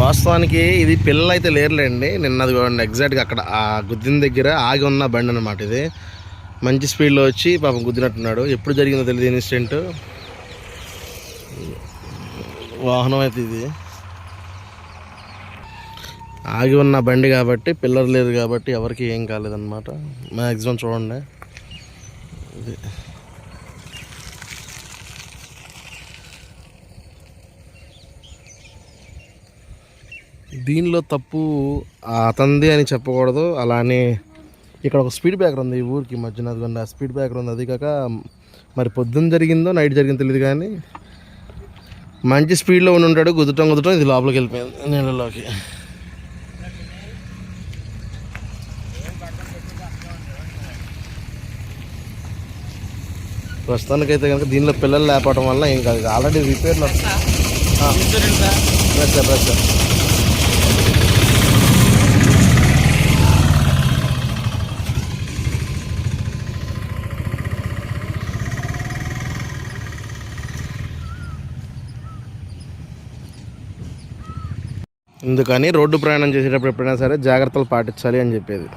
వాస్తవానికి ఇది పిల్లలు అయితే లేరులేండి. నిన్నది ఎగ్జాక్ట్గా అక్కడ ఆ గుద్దిన దగ్గర ఆగి ఉన్న బండి అనమాట ఇది. మంచి స్పీడ్లో వచ్చి పాపం గుద్దినట్టున్నాడు. ఎప్పుడు జరిగిందో తెలియదు ఇన్సిడెంట్ వాహనం అయితే ఇది. ఆగి ఉన్న బండి కాబట్టి పిల్లలు లేదు కాబట్టి ఎవరికి ఏం కాలేదన్నమాట. మ్యాక్సిమం చూడండి. ఇది. దీనిలో తప్పు అతంది అని చెప్పకూడదు. అలానే ఇక్కడ ఒక స్పీడ్ బ్రేకర్ ఉంది ఈ ఊరికి మధ్యన అదిగోండి ఆ స్పీడ్ బ్రేకర్ ఉంది. అది కాక మరి పొద్దున్న జరిగిందో నైట్ జరిగిందో తెలియదు కానీ మంచి స్పీడ్లో ఉండి ఉంటాడు. గుద్దటం గుద్దటం ఇది లోపలికి వెళ్ళిపోయింది నీళ్ళలోకి. ప్రస్తుతానికైతే కనుక దీనిలో పిల్లలు లేపడం వల్ల ఏం కాదు. ఆల్రెడీ రిపేర్లో బ్రష్ అందుకని రోడ్డు ప్రయాణం చేసేటప్పుడు ఎప్పుడైనా సరే జాగ్రత్తలు పాటించాలి అని చెప్పేది.